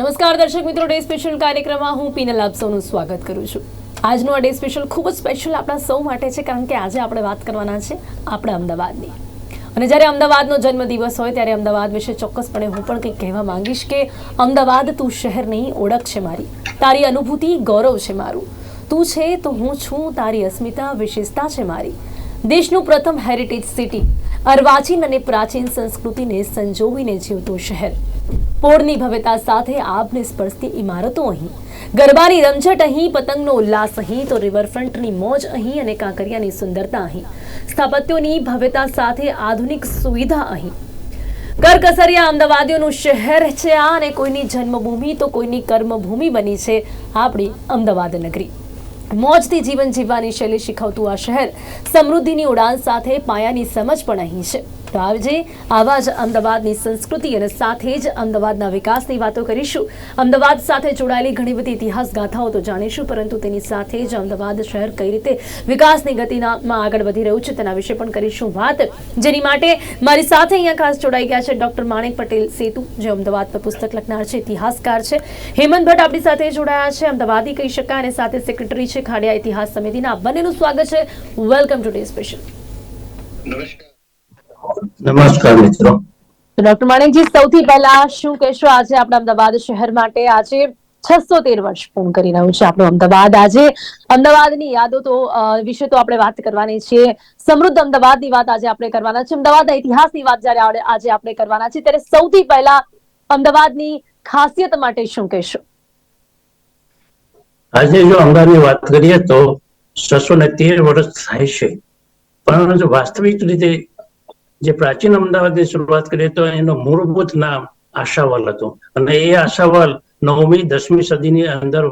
નમસ્કાર દર્શક મિત્રો, ડે સ્પેશિયલ કાર્યક્રમમાં હું પીનલ આપ સૌનું સ્વાગત કરું છું. આજનો આ ડે સ્પેશિયલ ખૂબ જ સ્પેશિયલ આપણા સૌ માટે છે, કારણ કે આજે આપણે વાત કરવાના છે આપણા અમદાવાદની. અને જ્યારે અમદાવાદનો જન્મદિવસ હોય, ત્યારે અમદાવાદ વિશે ચોક્કસપણે હું પણ કંઈક કહેવા માંગીશ કે અમદાવાદ તું શહેરની ઓળખ છે મારી. તારી અનુભૂતિ, ગૌરવ છે મારું. તું છે તો હું છું તારી અસ્મિતા, વિશેષતા છે મારી. દેશનું પ્રથમ હેરિટેજ સિટી અર્વાચીન અને પ્રાચીન સંસ્કૃતિને સંજોવીને જીવતું શહેર. પોળની ભવ્યતા સાથે આભને સ્પર્શતી ઇમારતો અહીં. ગરબાની રમઝટ અહીં, પતંગનો ઉલ્લાસ અહીં, તો રિવરફ્રન્ટની મોજ અહીં અને કાંકરિયાની સુંદરતા અહીં. સ્થાપત્યોની ભવ્યતા સાથે આધુનિક સુવિધા અહીં. કરકસરિયા અમદાવાદીઓનું શહેર છે આ અને કોઈની જન્મભૂમિ તો કોઈની કર્મભૂમિ બની છે આપણી અમદાવાદ નગરી. મોજથી જીવન જીવવાની શૈલી શીખવતું આ શહેર સમૃદ્ધિની ઉડાન સાથે પાયાની સમજ પણ અહીં છે. તો આવજે આવા જ અમદાવાદની સંસ્કૃતિ અને સાથે જ અમદાવાદના વિકાસની વાતો કરીશું. અમદાવાદ સાથે જોડાયેલી ઘણી બધી ઇતિહાસ ગાથાઓ તો જાણીશું, પરંતુ તેની સાથે જ અમદાવાદ શહેર કઈ રીતે વિકાસની ગતિમાં આગળ વધી રહ્યું છે તેના વિશે પણ કરીશું વાત. જેની માટે મારી સાથે અહીંયા ખાસ જોડાઈ ગયા છે ડોક્ટર માણેક પટેલ સેતુ, જે અમદાવાદ પર પુસ્તક લખનાર છે, ઇતિહાસકાર છે. હેમંત ભટ્ટ આપણી સાથે જોડાયા છે, અમદાવાદી કહી શકાય, અને સાથે સેક્રેટરી છે ખાડિયા ઇતિહાસ સમિતિના. બંનેનું સ્વાગત છે. વેલકમ ટુ ડે સ્પેશિયલ નમસ્કાર. મિત્રો. ડોક્ટર માણેકજી સૌથી પહેલા શું કહેશો આજે આપણા અમદાવાદ શહેર માટે? આજે છસો તેર વર્ષ પૂર્ણ કરી રહ્યું છે આપણું અમદાવાદ. આજે અમદાવાદની યાદો તો વિશે તો આપણે વાત કરવાની છે સમૃદ્ધ અમદાવાદની વાત આજે આપણે કરવાના છે અમદાવાદના ઇતિહાસની વાત જ્યારે આજે આપણે કરવાના છે ત્યારે સૌથી પહેલા અમદાવાદની ખાસિયત માટે શું કહેશો? આજે જો અમદાવાદની વાત કરીએ તો છસો ને તેર વર્ષ થાય છે. પણ વાસ્તવિક રીતે જે પ્રાચીન અમદાવાદની શરૂઆત કરીએ તો એનું મૂળભૂત નામ આશાવલ હતું. અને એ આશાવલ નવમી, દસમી સદીની અંદર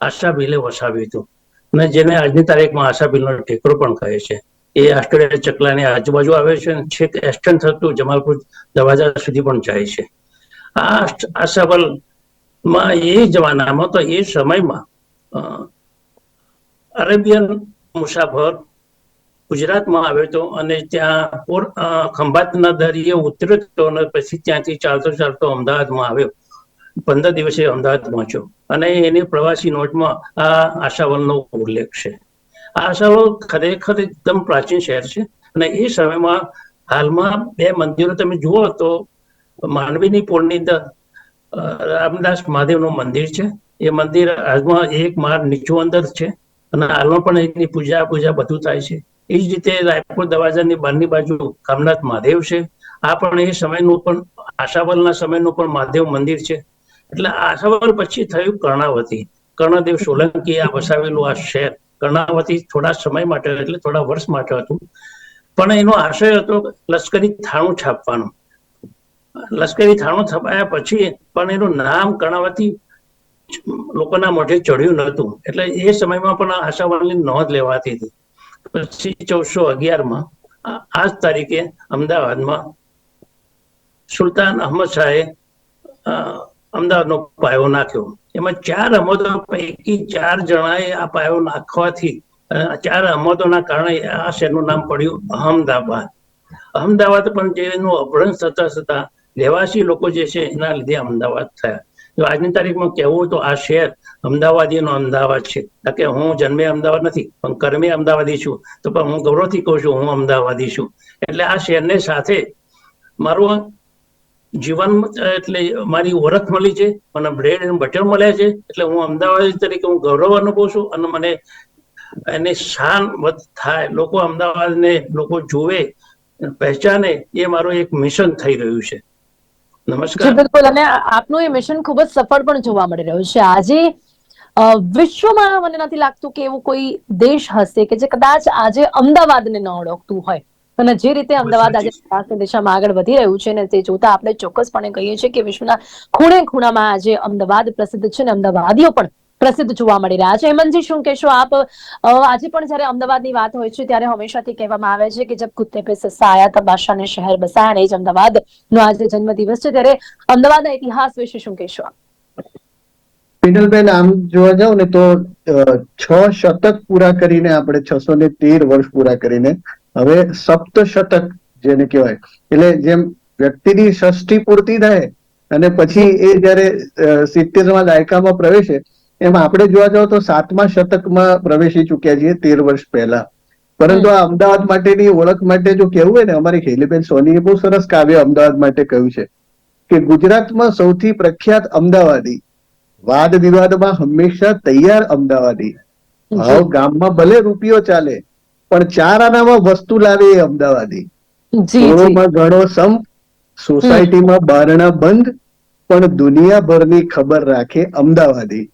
આશાભીલે વસાવ્યું હતું. અને જેને આજની તારીખમાં આશાભીલનો ટેકરો પણ કહે છે. એ આસ્ટ્રેલિયા ચકલાની આજુબાજુ આવે છે અને છેક એસ્ટન થતું જમાલપુર દરવાજા સુધી પણ જાય છે. આ આશાવલમાં એ જમાનામાં તો એ સમયમાં અરેબિયન મુસાફર ગુજરાતમાં આવ્યો હતો અને ત્યાં ખંભાતના દરિયે ઉતર્યો અને પછી ત્યાંથી ચાલતો ચાલતો અમદાવાદમાં આવ્યો. પંદર દિવસે અમદાવાદ પહોંચ્યો. અને એની પ્રવાસી નોટમાં આ આશાવલનો ઉલ્લેખ છે. આશાવલ ખરેખર એકદમ પ્રાચીન શહેર છે અને એ સમયમાં હાલમાં બે મંદિરો તમે જુઓ તો માંડવીની પોળની અંદર રામદાસ મહાદેવનું મંદિર છે. એ મંદિર આજમાં એક માળ નીચું અંદર છે અને હાલમાં પણ એની પૂજા પૂજા બધું થાય છે. એ જ રીતે રાયપુર દરવાજાની બહારની બાજુ કામનાથ મહાદેવ છે. આ પણ એ સમયનું પણ આશાવલના સમયનું પણ મહાદેવ મંદિર છે. એટલે આશાવલ પછી થયું કર્ણાવતી. કર્ણદેવ સોલંકી આ વસાવેલું આ શહેર. કર્ણાવતી થોડા સમય માટે એટલે થોડા વર્ષ માટે હતું. પણ એનો આશય હતો લશ્કરી થાણું છાપવાનું. લશ્કરી થાણું છપાયા પછી પણ એનું નામ કર્ણાવતી લોકોના મોઢે ચડ્યું નહોતું. એટલે એ સમયમાં પણ આશાવાળની નોંધ લેવાતી હતી. પછી ચૌદસો અગિયારમાં આ આ જ તારીખે અમદાવાદમાં સુલતાન અહમદ શાહે અમદાવાદનો પાયો નાખ્યો. એમાં ચાર અહમદો પૈકી ચાર જણાએ આ પાયો નાખવાથી ચાર અહમદોના કારણે આ શહેરનું નામ પડ્યું અહમદાબાદ. અહમદાવાદ પણ જેનું અભ્રંશ થતા થતા રહેવાસી લોકો જે છે એના લીધે અમદાવાદ થયા. જો આજની તારીખમાં કહેવું તો આ શહેર અમદાવાદીનો અમદાવાદ છે. કે હું જન્મે અમદાવાદ નથી પણ કર્મે અમદાવાદી છું. તો પણ હું ગૌરવથી કહું છું હું અમદાવાદી છું. એટલે આ શહેરને સાથે મારું જીવન એટલે મારી ઓળખ મળી છે મને બ્રેડ અને બટર મળ્યા છે. એટલે હું અમદાવાદી તરીકે હું ગૌરવ અનુભવું છું અને મને એની શાન થાય. લોકો અમદાવાદને લોકો જોવે પહેચાને એ મારું એક મિશન થઈ રહ્યું છે. નમસ્કાર. બિલકુલ. અને આપનું એ મિશન ખૂબ જ સફળ પણ જોવા મળી રહ્યું છે. આજે વિશ્વમાં મને નથી લાગતું કે એવું કોઈ દેશ હશે કે જે કદાચ આજે અમદાવાદને ન ઓળખતું હોય. અને જે રીતે અમદાવાદ આજે વિકાસની દિશામાં આગળ વધી રહ્યું છે ને તે જોતા આપણે ચોક્કસપણે કહીએ છીએ કે વિશ્વના ખૂણે ખૂણામાં આજે અમદાવાદ પ્રસિદ્ધ છે ને અમદાવાદીઓ પણ પ્રસિદ્ધ જોવા મળી રહ્યા છે. હેમંતજી શું કહેશો આપ? આજે પણ જ્યારે અમદાવાદની વાત હોય છે ત્યારે હંમેશાથી કહેવામાં આવે છે કે જબ કુત્તે પે સસ્સા આયા તબ બાદશાહ ને શહેર બસાયા ને જ અમદાવાદ નો આજે જન્મદિવસ છે. ત્યારે અમદાવાદના ઇતિહાસ વિશે શું કહેશો આપ? પિનલબેન આમ જોવા જાવ ને તો છ શતક પૂરા કરીને આપણે છસો ને તેર વર્ષ પૂરા કરીને હવે સપ્ત શતક જેને કહેવાય. એટલે જેમ વ્યક્તિની ષષ્ઠી પૂર્તિ થાય અને પછી એ જયારે સિત્તેરમાં દાયકામાં પ્રવેશે, એમ આપણે જોવા જાવ તો સાતમા શતકમાં પ્રવેશી ચુક્યા છીએ તેર વર્ષ પહેલા. પરંતુ આ અમદાવાદ માટેની ઓળખ માટે જો કેવું હોય ને, અમારી ખેલીબેન સોનીએ બહુ સરસ કાવ્ય અમદાવાદ માટે કહ્યું છે કે ગુજરાતમાં સૌથી પ્રખ્યાત અમદાવાદી વાદ વિવાદમાં હંમેશા તૈયાર અમદાવાદી. ભાવ ગામમાં ભલે રૂપિયો ચાલે પણ ચાર આનામાં વસ્તુ લાવે એ અમદાવાદી. ઘરોમાં ઘણો સંપ સોસાયટીમાં બારણા બંધ પણ દુનિયાભરની ખબર રાખે અમદાવાદી.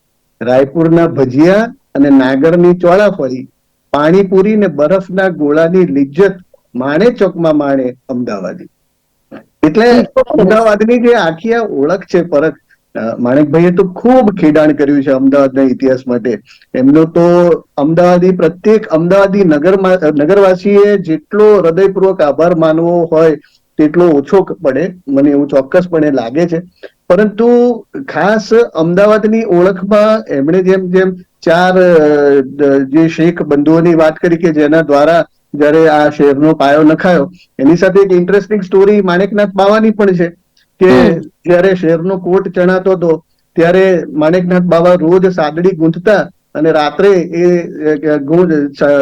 રાયપુરના ભજીયા અને નાગરની ચોળાફળી પાણીપુરી ને બરફના ગોળાની લિજ્જત માણે ચોકમાં માણે અમદાવાદી. એટલે અમદાવાદની જે આખી આ ઓળખ છે પરત માણેકભાઈએ તો ખૂબ ખેડાણ કર્યું છે અમદાવાદના ઇતિહાસ માટે. એમનો તો અમદાવાદી, પ્રત્યેક અમદાવાદી નગરમાં નગરવાસીએ જેટલો હૃદયપૂર્વક આભાર માનવો હોય તેટલો ઓછો પડે. મને એવું ચોક્કસપણે લાગે છે. પરંતુ ખાસ અમદાવાદની ઓળખમાં એમણે જેમ જેમ ચાર જે શેખ બંધુઓની વાત કરી કે જેના દ્વારા જ્યારે આ શહેરનો પાયો નખાયો, એની સાથે એક ઇન્ટરેસ્ટિંગ સ્ટોરી માણેકનાથ બાવાની પણ છે. કે. જ્યારે શહેરનો કોટ ચણાતો હતો ત્યારે માણેકનાથ બાવા રોજ સાદડી ગૂંથતા અને રાત્રે એ ગૂંથ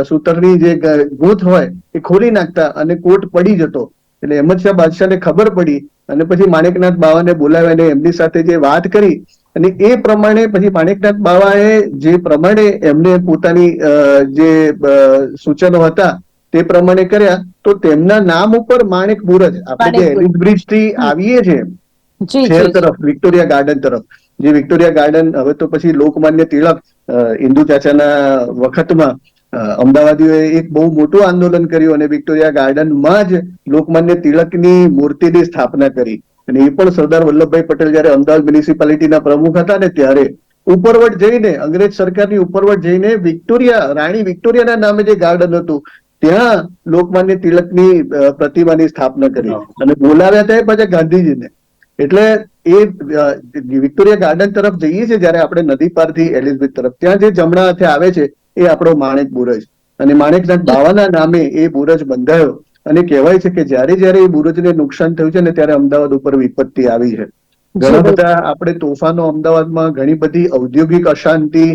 સૂતરની જે ગૂંથ હોય એ ખોલી નાખતા અને કોટ પડી જતો એટલે અહેમદ શાહ બાદશાહને ખબર પડી અને પછી માણેકનાથ બાવાને બોલાવ્યા અને એમની સાથે જે વાત કરી અને એ પ્રમાણે પછી માણેકનાથ બાવાએ જે પ્રમાણે એમને પોતાની જે સૂચનો હતા તે પ્રમાણે કર્યા તો તેમના નામ ઉપર માણેક બુરજ આપણે જે એલિસ બ્રિજ. થી આવીએ છીએ શહેર તરફ વિક્ટોરિયા ગાર્ડન તરફ. જે વિક્ટોરિયા ગાર્ડન હવે તો પછી લોકમાન્ય તિલક ઇન્દુ ચાચાના વખતમાં અમદાવાદીઓએ એક બહુ મોટું આંદોલન કર્યું અને વિક્ટોરિયા ગાર્ડનમાં જ લોકમાન્ય તિલકની મૂર્તિની સ્થાપના કરી. અને એ પણ સરદાર વલ્લભભાઈ પટેલ જયારે અમદાવાદ મ્યુનિસિપાલિટીના પ્રમુખ હતા ને ત્યારે ઉપરવટ જઈને અંગ્રેજ સરકારની ઉપરવટ જઈને વિક્ટોરિયા રાણી વિક્ટોરિયાના નામે જે ગાર્ડન હતું ત્યાં લોકમાન્ય તિલકની પ્રતિમાની સ્થાપના કરી. અને બોલાવ્યા હતા પાછા ગાંધીજીને. એટલે એ વિક્ટોરિયા ગાર્ડન તરફ જઈએ છીએ જયારે આપણે નદી પારથી એલિઝબેથ તરફ. ત્યાં જે જમણા હાથે આવે છે એ આપણો માણેક બુરજ. અને માણેકનાથ બાવાના નામે એ બુરજ બંધાયો. અને કહેવાય છે કે જ્યારે જ્યારે એ બુરજને નુકસાન થયું છે ને ત્યારે અમદાવાદ ઉપર વિપત્તિ આવી છે. ઘણા બધા આપણે તોફાનો અમદાવાદમાં ઘણી બધી ઔદ્યોગિક અશાંતિ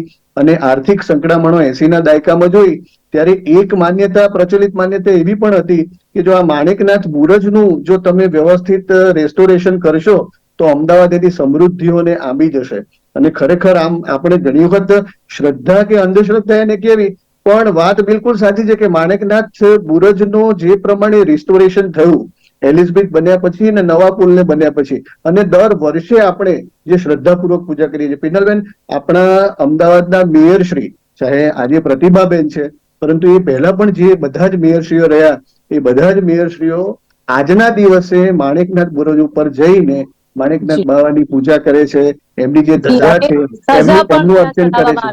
અને આર્થિક સંકળામણો એસી ના દાયકામાં જોઈ ત્યારે એક માન્યતા, પ્રચલિત માન્યતા એવી પણ હતી કે જો આ માણેકનાથ બુરજનું જો તમે વ્યવસ્થિત રેસ્ટોરેશન કરશો, તો અમદાવાદ એની સમૃદ્ધિઓને આંબી જશે. અને ખરેખર આમ આપણે ઘણી વખત શ્રદ્ધા કે અંધશ્રદ્ધા એને કેવી, પણ વાત બિલકુલ સાચી છે કે માણેકનાથ બુરજનો જે પ્રમાણે રિસ્ટોરેશન થયું, એલિઝબેથ બન્યા પછી અને નવા પુલને બન્યા પછી, અને દર વર્ષે આપણે જે શ્રદ્ધાપૂર્વક પૂજા કરીએ છીએ. પિનલબેન, આપણા અમદાવાદના મેયરશ્રી ચાહે આજે પ્રતિભાબેન છે પરંતુ એ પહેલા પણ જે બધા જ મેયરશ્રીઓ રહ્યા એ બધા જ મેયરશ્રીઓ આજના દિવસે માણેકનાથ બુરજ ઉપર જઈને માણેકનાથ બાવાની પૂજા કરે છે એમની જે ધજા છે એમનું અર્ચન કરે છે.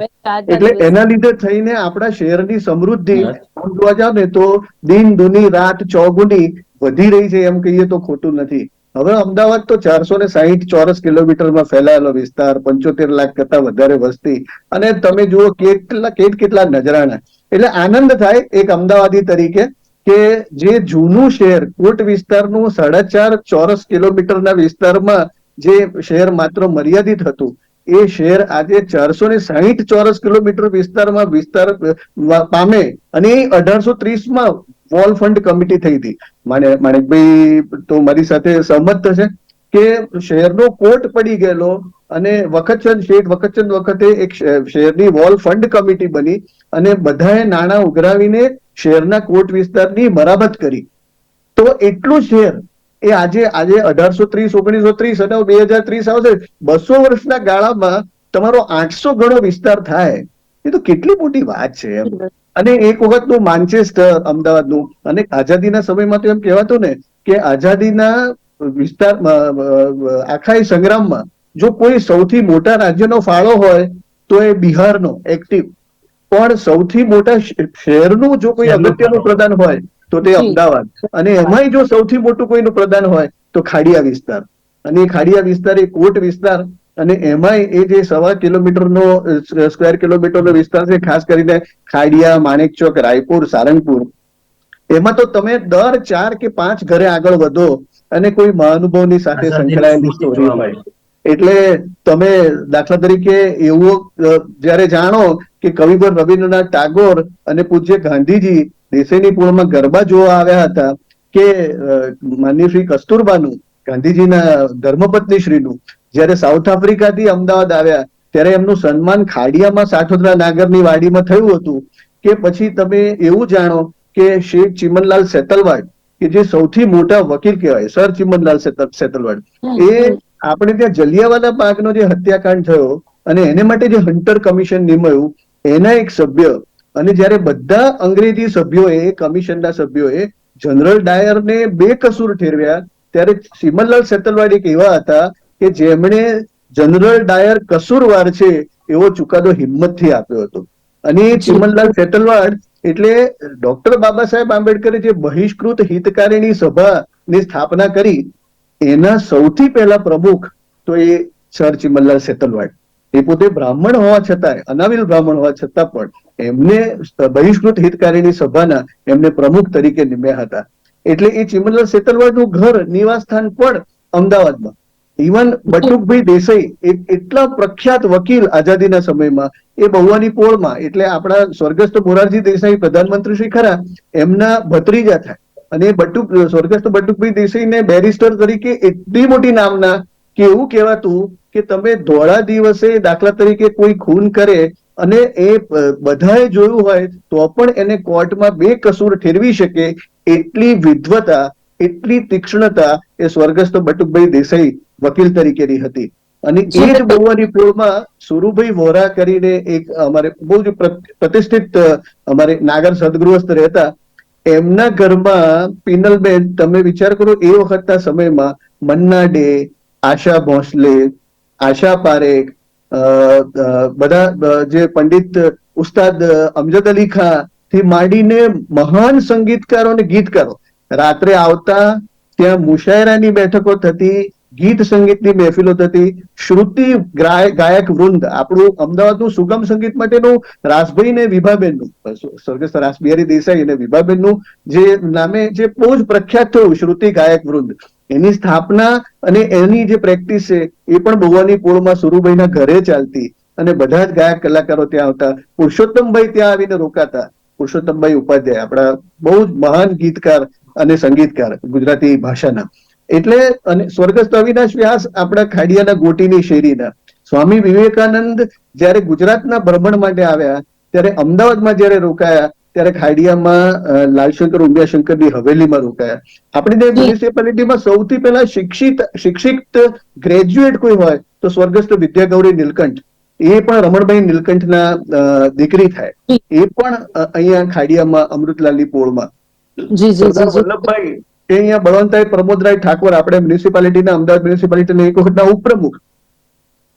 એટલે એના લીધે થઈને આપણા શહેરની સમૃદ્ધિ આમ જોવા જાવ ને તો દિન દુની રાત ચોગુની વધી રહી છે એમ કહીએ તો ખોટું નથી. હવે અમદાવાદ તો ચારસો ને સાહીઠ ચોરસ કિલોમીટરમાં ફેલાયેલો વિસ્તાર પંચોતેર લાખ કરતા વધારે વસ્તી. અને તમે જુઓ કેટલા કેટ કેટલા નજરાણા. એટલે આનંદ થાય એક અમદાવાદી તરીકે કે જે જૂનું શહેર, કોટ વિસ્તારનું સાડા ચાર ચોરસ કિલોમીટરના વિસ્તારમાં જે શહેર માત્ર મર્યાદિત હતું, એ શહેર આજે ચારસો ને સાહીઠ ચોરસ કિલોમીટર વિસ્તારમાં વિસ્તાર પામે અને એ અઢારસો ત્રીસમાં વોલ ફંડ કમિટી થઈ હતી. માણે માણેકભાઈ તો મારી સાથે સહમત થશે. કે શહેરનો કોટ પડી ગયેલો અને વખતચંદ, શેઠ વખતચંદ વખતે એક શહેરની વોલ ફંડ કમિટી બની અને બધાએ નાણાં ઉઘરાવીને શહેરના કોટ વિસ્તારની મરામત કરી. તો એટલું શહેર એ આજે આજે અઢારસો ત્રીસ, ઓગણીસો ત્રીસ અને બે હજાર ત્રીસ આવશે. બસો વર્ષના ગાળામાં તમારો આઠસો ગણો વિસ્તાર થાય. એ તો કેટલી મોટી વાત છે એમ. અને એક વખતનું માન્ચેસ્ટર અમદાવાદનું અને આઝાદીના સમયમાં તો એમ કહેવાતું ને કે આઝાદીના વિસ્તાર આખા સંગ્રામમાં જો કોઈ સૌથી મોટા રાજ્યનો ફાળો હોય તો એ બિહારનો એક્ટિવ પણ સૌથી મોટા શહેરનું જો કોઈ અગત્યનું પ્રદાન હોય તો તે અમદાવાદ. અને એમાંય જો સૌથી મોટું કોઈનું પ્રદાન હોય તો ખાડિયા વિસ્તાર. અને એ ખાડિયા વિસ્તાર એ કોટ વિસ્તાર. અને એમાંય એ જે સવા કિલોમીટરનો સ્ક્વેર કિલોમીટરનો વિસ્તાર છે ખાસ કરીને ખાડિયા માણેકચોક રાયપુર સારંગપુર. એમાં તો તમે દર ચાર કે પાંચ ઘરે આગળ વધો અને કોઈ મહાનુભાવની સાથે સંકળાયેલી સ્ટોરી હોય. એટલે તમે દાખલા તરીકે એવું જ્યારે જાણો કે કવિવર રવિન્દ્રનાથ ટાગોર અને પૂજ્ય ગાંધીજી દેસાઈની પૂર્ણમાં ગરબા જોવા આવ્યા હતા કે માન્ય શ્રી કસ્તુરબાનું ગાંધીજીના ધર્મપત્ની શ્રીનું જ્યારે સાઉથ આફ્રિકાથી અમદાવાદ આવ્યા ત્યારે એમનું સન્માન ખાડિયામાં સાઠોદરા નાગરની વાડીમાં થયું હતું કે પછી તમે એવું જાણો કે શેખ ચિમનલાલ સેતલવાડ કે જે સૌથી મોટા વકીલ કહેવાય સર ચિમનલાલ સેતલવાડ. એ આપણે ત્યાં જલિયાવાલા બાગનો જે હત્યાકાંડ થયો અને એને માટે જે હન્ટર કમિશન નિમાયું એના એક સભ્ય અને જ્યારે બધા અંગ્રેજી સભ્યોએ કમિશનના સભ્યોએ જનરલ ડાયરને બેકસૂર ઠેરવ્યા ત્યારે સિમનલાલ સેતલવાડ એક એવા હતા કે જેમણે જનરલ ડાયર કસૂરવાર છે એવો ચુકાદો હિંમતથી આપ્યો હતો. અને ચિમનલાલ સેતલવાડ એટલે ડોક્ટર બાબા સાહેબ આંબેડકરે જે બહિષ્કૃત હિતકારીણી સભાની સ્થાપના કરી, એના સૌથી પહેલા પ્રમુખ તો એ સર ચિમનલાલ સેતલવાડ. એ પોતે બ્રાહ્મણ હોવા છતાં અનાવિલ બ્રાહ્મણ હોવા છતાં પણ, એમને બહિષ્કૃત હિતકારીણી સભાના એમને પ્રમુખ તરીકે નિમ્યા હતા. એટલે એ ચિમનલાલ સેતલવાડનું ઘર નિવાસ સ્થાન પણ અમદાવાદમાં. ઇવન બટુકભાઈ દેસાઈ એટલા પ્રખ્યાત વકીલ આઝાદીના સમયમાં એ બહુવાની પોળમાં, એટલે આપણા સ્વર્ગસ્થ મોરારજી દેસાઈ પ્રધાનમંત્રી શ્રી ખરા, એમના ભત્રીજા થાય. અને બટુક, સ્વર્ગસ્થ બટુકભાઈ દેસાઈને બેરિસ્ટર તરીકે એટલી મોટી નામના કે એવું કહેવાતું કે તમે ધોળા દિવસે દાખલા તરીકે કોઈ ખૂન કરે અને એ બધાએ જોયું હોય, તો પણ એને કોર્ટમાં બે કસૂર ઠેરવી શકે એટલી વિદ્વતા એટલી તીક્ષ્ણતા એ સ્વર્ગસ્થ બટુકભાઈ દેસાઈ વકીલ તરીકેની હતી. અને એ જ બહુવાની પોળમાં સુરુભાઈ વોરા કરીને એક અમારે બહુ જ પ્રતિષ્ઠિત અમારે નાગર સદગૃહસ્થ રહેતા. એમના ઘરમાં પિનલબેન તમે વિચાર કરો એ વખતના સમયમાં મન્ના ડે આશા ભોંસલે આશા પારેખ બધા જે પંડિત ઉસ્તાદ અમજદ અલી ખાનથી માંડીને મહાન સંગીતકારો અને ગીતકારો. રાત્રે આવતા ત્યાં મુશાયરાની બેઠકો થતી ગીત સંગીતની મહેફિલો થતી, શ્રુતિ ગાયક વૃંદ, આપણું અમદાવાદનું સુગમ સંગીત માટેનું રાસભાઈ ને વિભાબેનનું સ્વર્ગસ્થ રાસ બિહારી દેસાઈ અને વિભાબેનનું જે નામે જે બહુ જ પ્રખ્યાત થયું, શ્રુતિ ગાયક વૃંદ. એની સ્થાપના અને એની જે પ્રેક્ટિસ છે, એ પણ ભગવાની પોળમાં સુરુભાઈના ઘરે ચાલતી અને બધા જ ગાયક કલાકારો ત્યાં આવતા. પુરુષોત્તમભાઈ ત્યાં આવીને રોકાતા. પુરુષોત્તમભાઈ ઉપાધ્યાય, આપણા બહુ જ મહાન ગીતકાર અને સંગીતકાર ગુજરાતી ભાષાના. એટલે અને સ્વર્ગસ્થ અવિનાશ વ્યાસ આપણા ખાડિયાના ગોટીની શેરીના. સ્વામી વિવેકાનંદ જ્યારે ગુજરાતના ભ્રમણ માટે આવ્યા ત્યારે અમદાવાદમાં જ્યારે રોકાયા ત્યારે ખાડિયામાં લાલશંકર ઉમિયાશંકરની હવેલીમાં રોકાયા. આપણી ત્યાં મ્યુનિસિપાલિટીમાં સૌથી પહેલા શિક્ષિત શિક્ષિત ગ્રેજ્યુએટ કોઈ હોય તો સ્વર્ગસ્થ વિદ્યાગૌરી નીલકંઠ. એ પણ રમણભાઈ નીલકંઠના દીકરી થાય. એ પણ અહીંયા ખાડિયામાં અમૃતલાલની પોળમાં. જી જી જી જી. વલ્લભભાઈ એ અહીંયા બળવંતરાય પ્રમોદરાય ઠાકોર આપણે મ્યુનિસિપાલિટીના અમદાવાદ મ્યુનિસિપાલિટીના એક વખતના ઉપપ્રમુખ.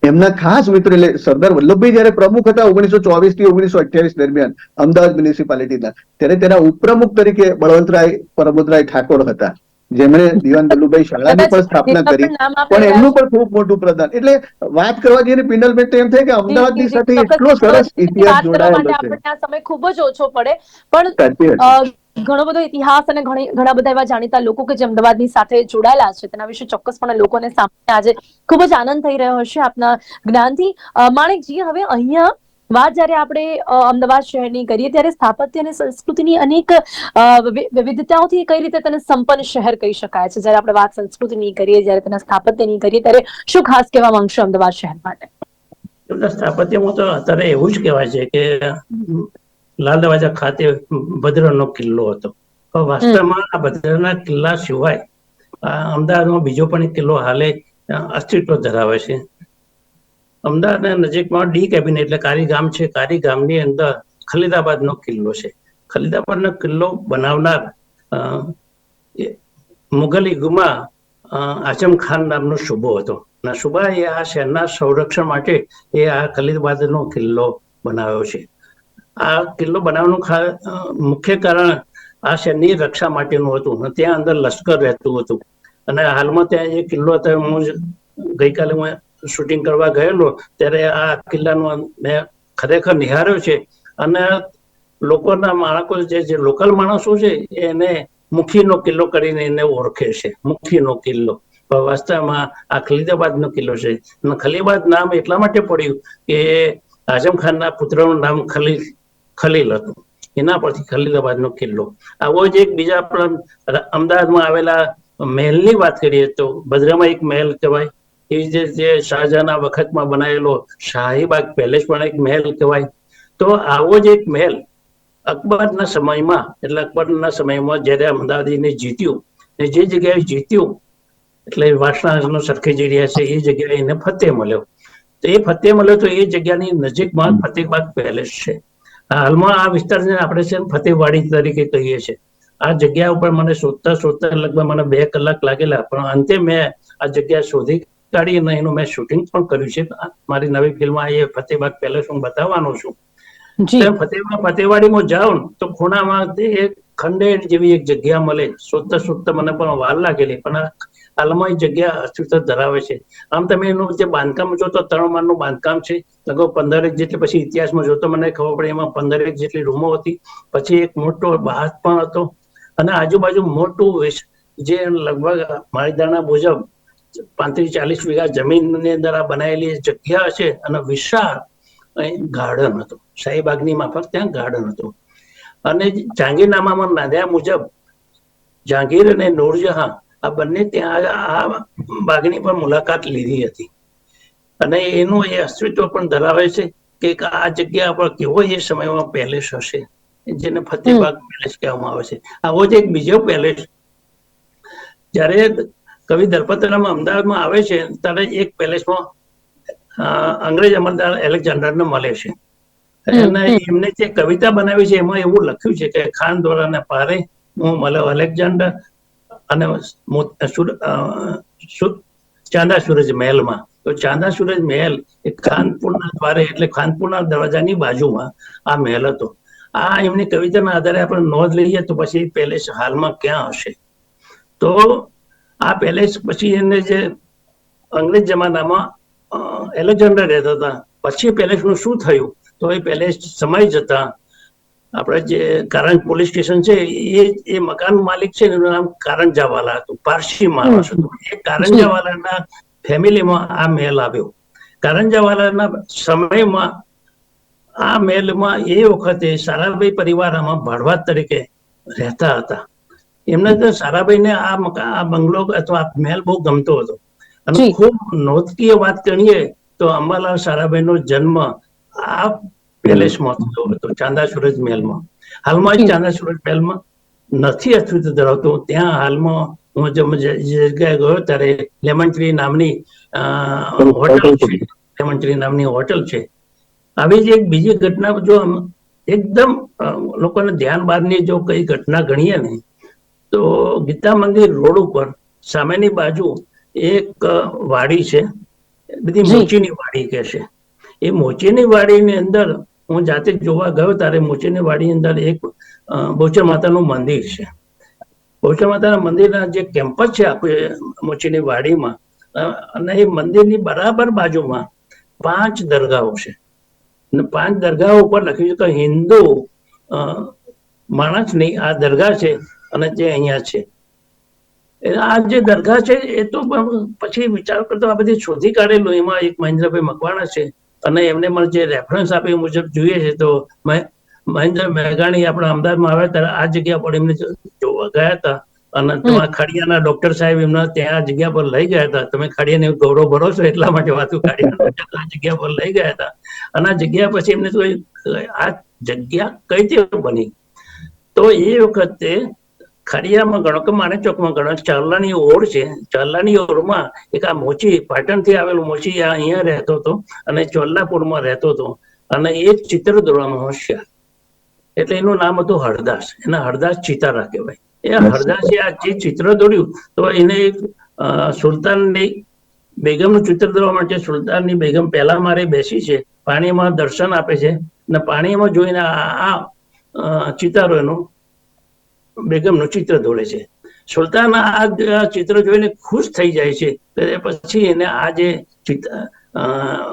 એમના ખાસ મિત્ર એટલે સરદાર વલ્લભભાઈ જયારે પ્રમુખ હતા ઓગણીસો ચોવીસથી ઓગણીસો અઠ્યાવીસ દરમિયાન અમદાવાદ મ્યુનિસિપાલિટીના ત્યારે તેના ઉપપ્રમુખ તરીકે બળવંતરાય પ્રમોદરાય ઠાકોર હતા. જેમણે દિવાન વલ્લુભાઈ શાળાની પણ સ્થાપના કરી પણ એમનું પણ ખૂબ મોટું પ્રદાન એટલે વાત કરવા જઈએ પિંડલ પિનલબેન એમ થાય કે અમદાવાદની સાથે એટલો સરસ ઇતિહાસ જોડાયેલો છે. સમય ખૂબ જ ઓછો પડે પણ ઘણો બધો ઇતિહાસ અને ઘણા બધા એવા જાણીતા લોકો કે જે અમદાવાદની સાથે જોડાયેલા છે. તેના વિશે ચોક્કસપણે લોકોને સામે આજે ખૂબ જ આનંદ થઈ રહ્યો હશે આપના જ્ઞાનથી. માણેકજી હવે અહીંયા વાત જ્યારે આપણે અમદાવાદ શહેરની કરીએ ત્યારે સ્થાપત્ય અને સંસ્કૃતિની અનેક વિવિધતાઓથી કઈ રીતે તેને સંપન્ન શહેર કહી શકાય છે? જ્યારે આપણે વાત સંસ્કૃતિની કરીએ જ્યારે તેના સ્થાપત્યની કરીએ ત્યારે શું ખાસ કહેવા માંગશો અમદાવાદ શહેર માટે? સ્થાપત્યમાં તો અત્યારે એવું જ કહેવાય છે કે લાલ દરવાજા ખાતે ભદ્રનો કિલ્લો હતો. વાસ્તવમાં આ ભદ્રના કિલ્લા સિવાય અમદાવાદમાં બીજો પણ કિલ્લો હાલે અસ્તિત્વ ધરાવે છે. અમદાવાદના નજીકમાં ડી કેબિનેટ એટલે કારીગામ છે. કારીગામની અંદર ખલીદાબાદનો કિલ્લો છે. ખલીદાબાદનો કિલ્લો બનાવનાર મુઘલ યુગમાં આઝમ ખાન નામનો શુભો હતો. અને એ આ શહેરના સંરક્ષણ માટે એ આ ખલીદાબાદનો કિલ્લો બનાવ્યો છે. આ કિલ્લો બનાવવાનું મુખ્ય કારણ આ શહેરની રક્ષા માટેનું હતું ત્યાં અંદર લશ્કર રહેતું હતું. અને હાલમાં ત્યાં જે કિલ્લો હતો, હું ગઈકાલે હું શૂટિંગ કરવા ગયેલો, ત્યારે આ કિલ્લાનો મેં ખરેખર નિહાર્યો છે. અને લોકોના માણસો જે જે લોકલ માણસો છે, એને મુખીનો કિલ્લો કરીને એને ઓળખે છે. મુખીનો કિલ્લો. વાસ્તવમાં આ ખલીદાબાદનો કિલ્લો છે. અને ખલીબાદ નામ એટલા માટે પડ્યું કે આઝમ ખાનના પુત્રનું નામ ખલીલ ખલીલ હતું. એના પરથી ખલીલાબાદનો કિલ્લો. આવો જ એક બીજા આપણા અમદાવાદમાં આવેલા મહેલની વાત કરીએ તો ભદ્રામાં એક મહેલ કહેવાય. એવી જે જે શાહજહાના વખતમાં બનાવેલો શાહીબાગ પેલેસ પણ એક મહેલ કહેવાય. તો આવો જ એક મહેલ અકબરના સમયમાં, એટલે અકબરના સમયમાં જ્યારે અમદાવાદીને જીત્યું, ને જે જગ્યાએ જીત્યું, એટલે વાસણાનો સરખેજ એરિયા છે, એ જગ્યાએ એને ફતેહ મળ્યો. તો એ ફતેહ મળ્યો તો એ જગ્યાની નજીકમાં ફતેહબાગ પેલેસ છે. હાલમાં આ વિસ્તારને આપણે છે ફતેવાડી તરીકે કહીએ છીએ. આ જગ્યા ઉપર મને શોધતા શોધતા લગભગ મને બે કલાક લાગેલા પણ અંતે મેં આ જગ્યા શોધી કાઢી અને એનું મેં શૂટિંગ પણ કર્યું છે. મારી નવી ફિલ્મમાં એ ફતેહબાગ પેલેસ હું બતાવવાનો છું. જી. તમે ફતેહમાં ફતેહવાડીમાં ને તો ખૂણામાં તે એક ખંડેર જેવી એક જગ્યા મળે. શોધતા શોધતા મને પણ વાર લાગેલી પણ આ હાલમાં જગ્યા અસ્તિત્વ ધરાવે છે. આમ તમે એનું જે બાંધકામ જો તો ત્રણ માળનું બાંધકામ છે. લગભગ પંદરેક જેટલી પછી ઇતિહાસમાં જોતો મને ખબર પડે એમાં પંદરેક જેટલી રૂમો હતી. પછી એક મોટો બહાર પણ હતો. અને આજુબાજુ મોટું જે લગભગ મારી ધારણા મુજબ પાંત્રીસ ચાલીસ વીઘા જમીનની અંદર આ બનાવેલી જગ્યા છે અને વિશાળ ગાર્ડન હતું. શાહીબાગની માફક ત્યાં ગાર્ડન હતું. અને જહાંગીરનામામાં નાંદ્યા મુજબ જહાંગીર અને નૂરજહાં આ બંને ત્યાં આ બાગની પણ મુલાકાત લીધી હતી. અને એનું એ અસ્તિત્વ પણ ધરાવે છે કે આ જગ્યા પર કેવો એ સમયમાં પેલેસ હશે જેને ફતેબાગ પેલેસ કહેવામાં આવે છે. આવો જ એક બીજો પેલેસ જ્યારે કવિ દલપતરામ અમદાવાદમાં આવે છે ત્યારે એક પેલેસમાં અંગ્રેજ અમલદાર એલેક્ઝાન્ડરને મળે છે. અને એમને જે કવિતા બનાવી છે એમાં એવું લખ્યું છે કે ખાન દ્વારા ને પારે હું મળ્યો અલેક્ઝાન્ડર અને ચાંદા સૂરજ મહેલમાં. તો ચાંદા સૂરજ મહેલ એ ખાનપુરના દ્વારે એટલે ખાનપુરના દરવાજાની બાજુમાં આ મહેલ હતો. આ એમની કવિતાના આધારે આપણે નોંધ લઈએ તો પછી પેલેસ હાલમાં ક્યાં હશે? તો આ પેલેસ પછી એને જે અંગ્રેજ જમાનામાં એલેક્ઝાન્ડર રહેતા હતા. પછી પેલેસનું શું થયું? તો એ પેલેસ સમય જતા આપણે જે કારંજ પોલીસ સ્ટેશન છે એ એ મકાન માલિક છે એનું નામ કારંજાવાલા હતું પારસી માણસ હતું. એ કારંજાવાલાના ફેમિલીમાં આ મહેલ આવ્યો. કારંજાવાલાના સમયમાં આ મહેલમાં એ વખતે સારાભાઈ પરિવાર આમાં ભાડવાત તરીકે રહેતા હતા. એમને તો સારાભાઈને આ મકાન આ બંગલો અથવા મહેલ બહુ ગમતો હતો. અને. ખૂબ નોંધકીય વાત કરીએ તો અંબાલાલ સારાભાઈનો જન્મ આ પેલેસમાં થયો હતો? ચાંદા સૂરજ મહેલમાં. હાલમાં જ ચાંદા સૂરજ મહેલમાં નથી અસ્તિત્વ ધરાવતો. ત્યાં હાલમાં હું જગ્યાએ ગયો ત્યારે લેમન ટ્રી નામની હોટલ છે. લેમન ટ્રી નામની હોટલ છે. આવી જ એક બીજી ઘટના જો એકદમ લોકોને ધ્યાન બહારની જો કઈ ઘટના ગણીએ ને તો ગીતા મંદિર રોડ ઉપર સામેની બાજુ એક વાડી છે. બધી મોચીની વાડી કે છે. એ મોચીની વાડીની અંદર હું જાતે જોવા ગયો ત્યારે મોચીની વાડી અંદર એક અ, બહુચર માતાનું મંદિર છે. બહુચર માતાના મંદિરના જે કેમ્પસ છે આપણે મોચીની વાડીમાં અને એ મંદિરની બરાબર બાજુમાં પાંચ દરગાહો છે. અને પાંચ દરગાહો ઉપર લખ્યું છે કે હિન્દુ અ, માણસની આ દરગાહ છે અને જે અહીંયા છે. આ જે દરગાહ છે એ તો પછી વિચાર કરતો આ બધી શોધી કાઢેલું એમાં એક મહેન્દ્રભાઈ મકવાણા છે. અને એમને મને જે રેફરન્સ આપે મુજબ જોઈએ છે તો મહેન્દ્ર મેઘાણી આપણા અમદાવાદમાં આવ્યા ત્યારે આ જગ્યા પર એમને જોવા ગયા હતા. અને તમારા ખડિયાના ડોક્ટર સાહેબ એમને ત્યાં આ જગ્યા પર લઈ ગયા હતા. તમે ખડિયાને ગૌરવ ભરો છો એટલા માટે વાતું ખડિયાના આ જગ્યા પર લઈ ગયા હતા. અને આ જગ્યા પછી એમને તો આ જગ્યા કઈ રીતે બની? તો એ વખતે ખડિયામાં ગણો કે ચોકમાં ગણો ચારલાની ઓળ છે ચારલાની ઓળમાં એક આ મોચી પાટણથી આવેલો મોચી આ અહીંયા રહેતો હતો અને ચોલ્લાપુરમાં રહેતો હતો અને એ ચિત્ર દોરવામાં હોશિયાર. એટલે એનું નામ હતું હરદાસ. એના હરદાસ ચિતારા કહેવાય. એ હરદાસે આ જે ચિત્ર દોર્યું તો એને સુલતાનની બેગમનું ચિત્ર દોરવા માટે સુલતાનની બેગમ પહેલા મારે બેસી છે પાણીમાં દર્શન આપે છે અને પાણીમાં જોઈને આ આ, ચિતારો એનું બેગમનું ચિત્ર દોરે છે. સુલતાન આ ચિત્ર જોઈને ખુશ થઈ જાય છે. પછી એને આ જે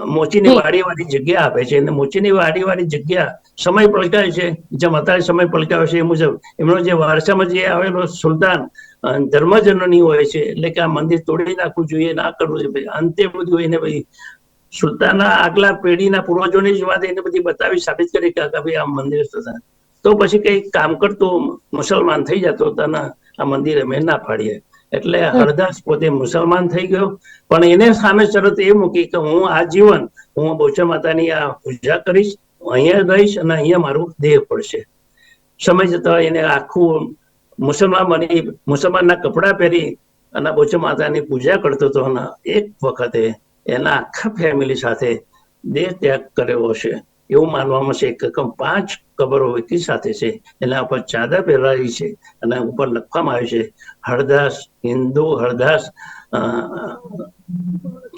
મોચીની વાડી વાળી જગ્યા આપે છે. અને મોચીની વાડી વાળી જગ્યા સમય પલટાય છે. જેમ અત્યારે સમય પલટાવે છે એ મુજબ એમનો જે વારસામાં જે આવેલો સુલતાન ધર્મજનની હોય છે. એટલે કે આ મંદિર તોડી નાખવું જોઈએ ના કરવું જોઈએ. અંતે બધું એને ભાઈ સુલતાનના આગલા પેઢીના પૂર્વજોની જ વાત એને બધી બતાવી સાબિત કરી કે ભાઈ આ મંદિર સુલતાન તો પછી કઈ કામ કરતો મુસલમાન થઈ જતો તને આ મંદિર અમે ના પાડીએ. એટલે હરદાસ પોતે મુસલમાન થઈ ગયો. પણ એને સામે શરત એ મૂકી કે હું આ જીવન હું બહુચર માતાની આ પૂજા કરીશ અહીંયા રહીશ અને અહીંયા મારું દેહ પડશે. સમય જતા એને આખું મુસલમાન બની મુસલમાનના કપડાં પહેરી અને બહુચર માતાની પૂજા કરતો હતો અને એક વખતે એના આખા ફેમિલી સાથે દેહ ત્યાગ કર્યો છે એવું માનવામાં છે કે કમ પાંચ કબરો વ્યક્તિ સાથે છે. એના ઉપર ચાદર પહેરાવી છે અને ઉપર લખવામાં આવ્યું છે. હરદાસ હિન્દુ હરદાસ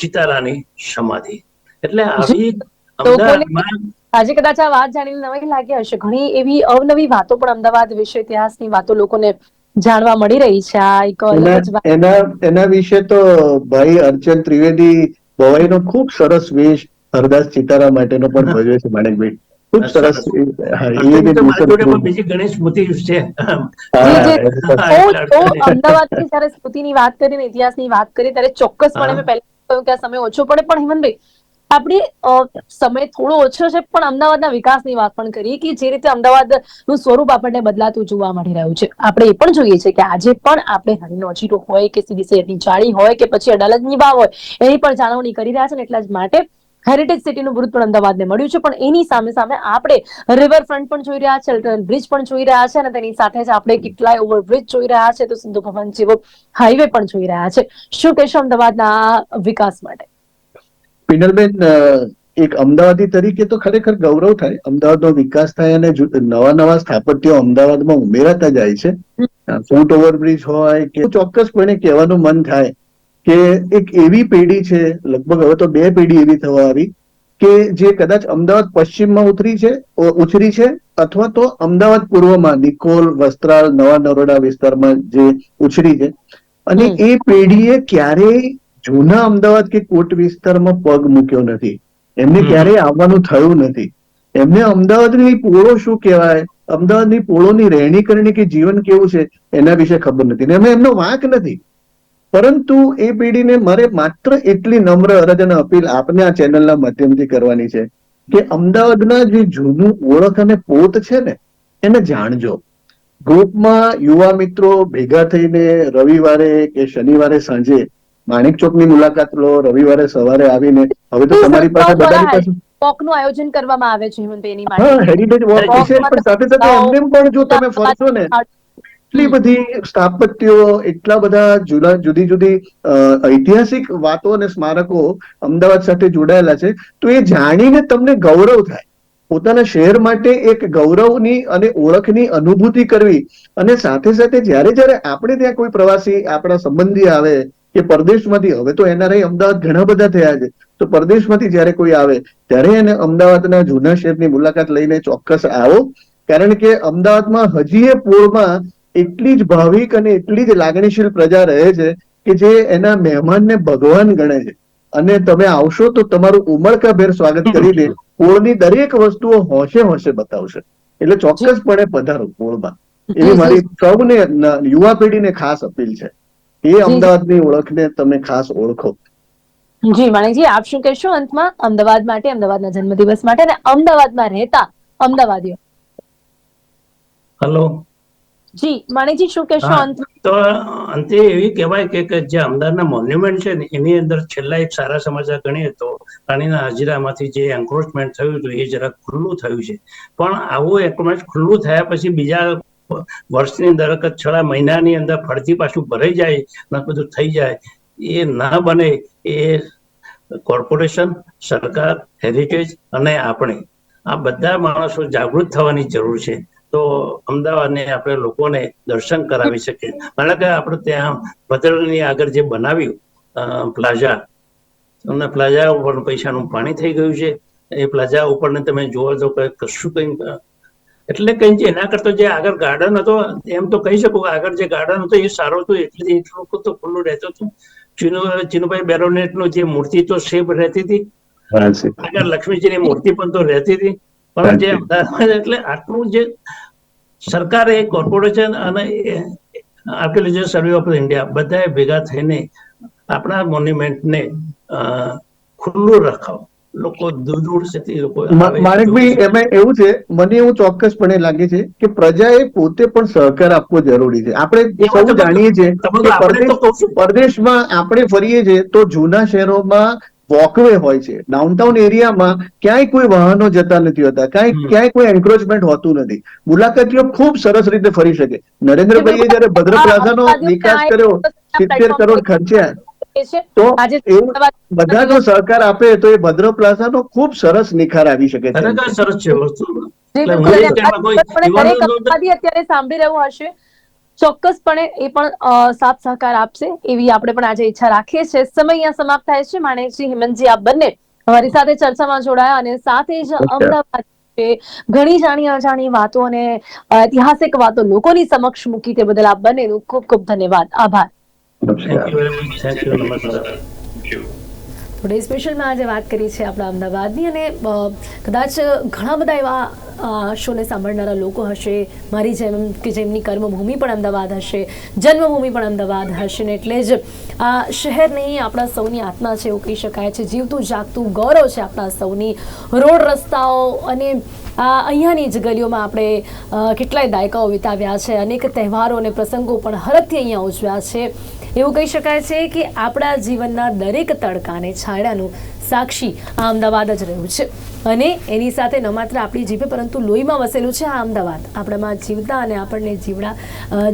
ચિતારાની સમાધિ. એટલે આવી આજે કદાચ આ વાત જાણીને નવાઈ લાગી હશે. ઘણી એવી અવનવી વાતો પણ અમદાવાદ વિશે ઇતિહાસની વાતો લોકોને જાણવા મળી રહી છે. આ એક એના એના વિશે તો ભાઈ અર્ચન ત્રિવેદી ભવાઈનો ખૂબ સરસ વેશ હરદાસ સીતારામ માટેનો પણ ભજવે છે માણેકભાઈ. ખૂબ સરસ બીજી સ્મૃતિ છે. અમદાવાદની જયારે સ્મૃતિની વાત કરી ઇતિહાસની વાત કરી ત્યારે ચોક્કસપણે મેં પહેલા કહ્યું કે આ સમય ઓછો પડે. પણ હેમંતભાઈ આપણે સમય થોડો ઓછો છે પણ અમદાવાદના વિકાસની વાત પણ કરીએ કે જે રીતે અમદાવાદનું સ્વરૂપ આપણને બદલાતું જોવા મળી રહ્યું છે. આપણે એ પણ જોઈએ છે કે આજે પણ આપણે હરીનો અજીરો હોય કે સીધી સૈયદની જાળી હોય કે પછી અડાલજની વાવ હોય એની પણ જાળવણી કરી રહ્યા છે ને એટલા જ માટે હેરિટેજ સિટીનું બૃત પણ અમદાવાદને મળ્યું છે. પણ એની સામે સામે આપણે રિવરફ્રન્ટ પણ જોઈ રહ્યા છે અલ્ટરનેટ બ્રિજ પણ જોઈ રહ્યા છે અને તેની સાથે જ આપણે કેટલાય ઓવરબ્રિજ જોઈ રહ્યા છે. તો સિંધુ ભવન જેવો હાઈવે પણ જોઈ રહ્યા છે. શું કહેશો અમદાવાદના વિકાસ માટે? પિનલબેન એક અમદાવાદી તરીકે તો ખરેખર ગૌરવ થાય. અમદાવાદનો વિકાસ થાય અને નવા નવા સ્થાપત્યો અમદાવાદમાં ઉમેરાતા જાય છે. ફૂટ ઓવરબ્રિજ હોય કે ચોક્કસપણે કહેવાનું મન થાય કે એક એવી પેઢી છે લગભગ હવે તો બે પેઢી એવી થવા આવી કે જે કદાચ અમદાવાદ પશ્ચિમમાં ઉતરી છે ઉછરી છે અથવા તો અમદાવાદ પૂર્વમાં નિકોલ વસ્ત્રાલ નવા નરોડા વિસ્તારમાં જે ઉછરી છે. અને એ પેઢીએ ક્યારેય જૂના અમદાવાદ કે કોટ વિસ્તારમાં પગ મૂક્યો નથી. એમને ક્યારેય આવવાનું થયું નથી. એમને અમદાવાદની પોળો શું કહેવાય? અમદાવાદની પોળોની રહેણી કરણી કે જીવન કેવું છે એના વિશે ખબર નથી. ને એમાં એમનો વાંક નથી. પરંતુ એ પેઢીને મારે માત્ર એટલી નમ્ર અરજ અને અપીલ આપને આ ચેનલના માધ્યમથી કરવાની છે કે અમદાવાદના જે જૂનું ઓળખ અને પોત છે ને એને જાણજો. ગ્રુપમાં યુવા મિત્રો ભેગા થઈને રવિવારે કે શનિવારે સાંજે માણેક ચોકની મુલાકાત લો રવિવારે સવારે આવીને હવે તો તમારી પાસે બધાની પાસે વોકનું આયોજન કરવામાં આવે છે હેરિટેજ વોક છે પણ સાથે સાથે એમને પણ જો તમે ફરશો ને એટલી બધી સ્થાપત્યો એટલા બધા જુદા જુદી જુદી ઐતિહાસિક વાતો અને સ્મારકો અમદાવાદ સાથે જોડાયેલા છે તો એ જાણીને તમને ગૌરવ થાય. પોતાના શહેર માટે એક ગૌરવની અને ઓળખની અનુભૂતિ કરવી અને સાથે સાથે જ્યારે જ્યારે આપણે ત્યાં કોઈ પ્રવાસી આપણા સંબંધી આવે કે પરદેશમાંથી હવે તો એનઆરઆઈ અમદાવાદ ઘણા બધા થયા છે. તો પરદેશમાંથી જ્યારે કોઈ આવે ત્યારે એને અમદાવાદના જૂના શહેરની મુલાકાત લઈને ચોક્કસ આવો. કારણ કે અમદાવાદમાં હજી એ પોળમાં એટલી જ ભાવિક અને એટલી જ લાગણીશીલ પ્રજા રહે છે કે જે એના મહેમાનને ભગવાન ગણે છે. અને તમે આવશો તો તમારું ઉમળકાભેર સ્વાગત કરી દે. કોળની દરેક વસ્તુઓ હોશે હોશે બતાવશે. એટલે ચોક્કસપણે પધારો કોળમાં એવી મારી સૌને યુવા પેઢીને ખાસ અપીલ છે. એ અમદાવાદની ઓળખને તમે ખાસ ઓળખો. જી માણેકજી આપ શું કહેશો અંતમાં? અમદાવાદ માટે અમદાવાદના જન્મદિવસ માટે અને અમદાવાદમાં રહેતા અમદાવાદીઓ. હલો. જી માણેજી શું કહેશો અંત? તો અંતે એવી કહેવાય કે જે અમદાવાદના મોન્યુમેન્ટ છે ને એની અંદર છેલ્લા એક સારા સમાચાર ગણીએ તો રાણીના હજીરામાંથી જે એન્ક્રોચમેન્ટ થયું હતું એ જરા ખુલ્લું થયું છે. પણ આવું એન્ક્રોચમેન્ટ ખુલ્લું થયા પછી બીજા વર્ષની અંદર કે મહિનાની અંદર ફરતી પાછું ભરાઈ જાય ને બધું થઈ જાય એ ના બને એ કોર્પોરેશન સરકાર હેરિટેજ અને આપણે. આ બધા માણસો જાગૃત થવાની જરૂર છે. તો અમદાવાદને આપણે લોકોને દર્શન કરાવી શકીએ. મને કે આપણે ત્યાં ભદ્રની આગળ જે બનાવ્યું પ્લાઝા અને પ્લાઝા ઉપર પૈસાનું પાણી થઈ ગયું છે. એ પ્લાઝા ઉપર ને તમે જોવો તો કશું કઈ એટલે કઈ છે એના કરતા જે આગળ ગાર્ડન હતો એમ તો કહી શકું આગળ જે ગાર્ડન હતો એ સારો હતો એટલે એટલું તો ખુલ્લું રહેતું હતું. ચિનુ ચિનુભાઈ બેરોનેટનું જે મૂર્તિ તો સેફ રહેતી હતી. આગળ લક્ષ્મીજી આગળ લક્ષ્મીજીની મૂર્તિ પણ તો રહેતી હતી. પણ જે અમદાવાદ એટલે આટલું જે સરકારે કોર્પોરેશન અને આર્કિયોલોજી સર્વે ઓફ ઇન્ડિયા બધાએ ભેગા થઈને આપણા મોન્યુમેન્ટને ખુલ્લું રખાવ લોકો દૂર દૂર સુધી લોકો. માણેકભાઈ એમાં એવું છે મને એવું ચોક્કસપણે લાગે છે કે પ્રજાએ પોતે પણ સહકાર આપવો જરૂરી છે આપણે સૌ જાણીએ છીએ. પરદેશમાં આપણે ફરીએ છીએ તો જૂના શહેરોમાં વોકવે હોય છે. ડાઉનટાઉન એરિયામાં ક્યાંય કોઈ વાહનો જતા નથી હોતા. ક્યાંય ક્યાંય કોઈ એન્ક્રોચમેન્ટ હોતું નથી. મુલાકાતીઓ ખૂબ સરસ રીતે ફરી શકે. નરેન્દ્રભાઈએ જયારે ભદ્ર પ્લાઝાનો વિકાસ કર્યો સિત્તેર કરોડ ખર્ચ્યા. તો એવું બધા જો સહકાર આપે તો એ ભદ્ર પ્લાઝાનો ખૂબ સરસ નિખાર આવી શકે છે. સરસ છે વસ્તુ. અત્યારે સાંભળી રહ્યું હશે. ચોક્કસપણે એ પણ સાથ સહકાર આપશે એવી આપણે પણ આજે ઈચ્છા રાખીએ છીએ. સમય અહીંયા સમાપ્ત થાય છે. માણેકજી હેમંતજી આપ બંને અમારી સાથે ચર્ચામાં જોડાયા અને સાથે જ અમદાવાદ ઘણી જાણી અજાણી વાતો અને ઐતિહાસિક વાતો લોકોની સમક્ષ મૂકી તે બદલ આપ બંનેનું ખૂબ ખૂબ ધન્યવાદ. આભાર. ટુડે સ્પેશિયલમાં આજે વાત કરી છે આપણા અમદાવાદની અને કદાચ ઘણા બધા એવા શોને સાંભળનારા લોકો હશે, મારી જેમ કે જેમની કર્મભૂમિ પણ અમદાવાદ હશે, જન્મભૂમિ પણ અમદાવાદ હશે ને એટલે જ, આ શહેર નહીં, આપણા સૌની આત્મા છે એવું કહી શકાય છે, જીવતું જાગતું ગૌરવ છે આપણા સૌની. રોડ રસ્તાઓ અને આ અહીંયાની જ ગલીઓમાં આપણે કેટલાય દાયકાઓ વિતાવ્યા છે, અનેક તહેવારો અને પ્રસંગો પણ હરખથી અહીંયા ઉજવ્યા છે. એવું કહી શકાય છે કે આપણા જીવનના દરેક તડકા અને છાંયડાનું સાક્ષી આ અમદાવાદ જ રહ્યું છે. અને એની સાથે ન માત્ર આપણી જીભે પરંતુ લોહીમાં વસેલું છે આ અમદાવાદ. આપણામાં જીવતા અને આપણને જીવડા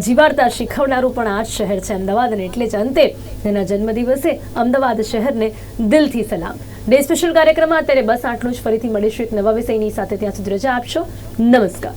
જીવાડતા શીખવનારું પણ આ જ શહેર છે અમદાવાદ. અને એટલે જ અંતે તેના જન્મદિવસે અમદાવાદ શહેરને દિલથી સલામ. ડે સ્પેશિયલ કાર્યક્રમમાં અત્યારે બસ આટલું જ. ફરીથી મળીશું એક નવા વિષયની સાથે. ત્યાં સુધી રજા આપશો. નમસ્કાર.